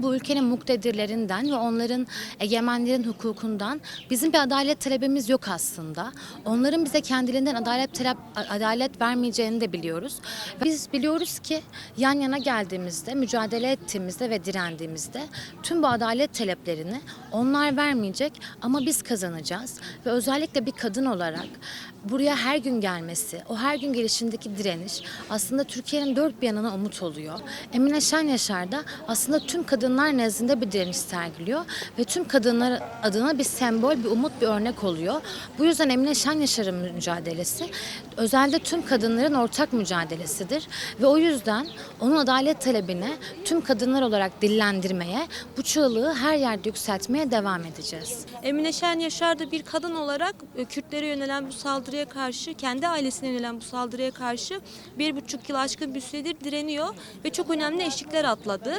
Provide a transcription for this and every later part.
Bu ülkenin muktedirlerinden ve onların egemenlerin hukukundan bizim bir adalet talebimiz yok aslında. Onların bize kendilerinden adalet talep adalet vermeyeceğini de biliyoruz. Biz biliyoruz ki yan yana geldiğimizde, mücadele ettiğimizde ve direndiğimizde tüm bu adalet taleplerini onlar vermeyecek ama biz kazanacağız ve özellikle bir kadın olarak buraya her gün gelmesi, o her gün gelişindeki direniş aslında Türkiye'nin dört bir yanına umut oluyor. Emine Şen Yaşar da aslında tüm kadınlar nezdinde bir direniş sergiliyor ve tüm kadınlar adına bir sembol, bir umut, bir örnek oluyor. Bu yüzden Emine Şen Yaşar'ın mücadelesi özelde tüm kadınların ortak mücadelesidir ve o yüzden onun adalet talebini tüm kadınlar olarak dillendirmeye, bu çığlığı her yerde yükseltmeye devam edeceğiz. Emine Şen Yaşar da bir kadın olarak e, Kürtlere yönelen bu saldırıya karşı, kendi ailesine yönelen bu saldırıya karşı bir buçuk yıl aşkın bir süredir direniyor ve çok önemli eşikler atladı.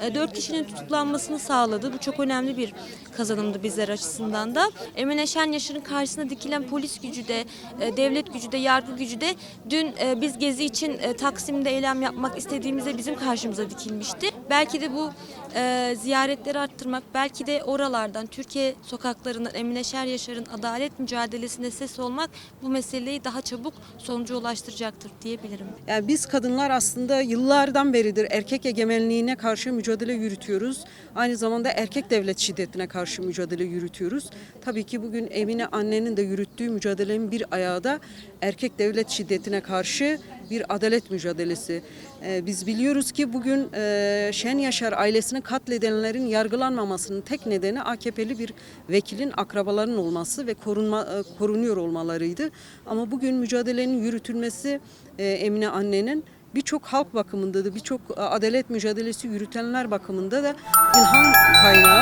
E, Dört kişinin tutuklanmasını sağladı. Bu çok önemli bir kazanımdı bizler açısından da. Emine Şen Yaşar'ın karşısına dikilen polis gücü de, e, devlet gücü de, yargı gücü de dün e, biz Gezi için Taksim'de eylem yapmak istediğimizde bizim karşımıza dikilmişti. Belki de bu e, ziyaretleri arttırmak, belki de oralardan, Türkiye sokaklarından Emine Şer Yaşar'ın adalet mücadelesinde ses olmak bu meseleyi daha çabuk sonuca ulaştıracaktır diyebilirim. Yani biz kadınlar aslında yıllardan beridir erkek egemenliğine karşı mücadele yürütüyoruz. Aynı zamanda erkek devlet şiddetine karşı mücadele yürütüyoruz. Tabii ki bugün Emine annenin de yürüttüğü mücadelenin bir ayağı da erkek devlet şiddetine karşı bir adalet mücadelesi. Ee, biz biliyoruz ki bugün e, Şen Yaşar ailesini katledenlerin yargılanmamasının tek nedeni AKP'li bir vekilin akrabalarının olması ve korunma, e, korunuyor olmalarıydı. Ama bugün mücadelenin yürütülmesi e, Emine annenin birçok halk bakımında da birçok adalet mücadelesi yürütenler bakımında da ilham kaynağı.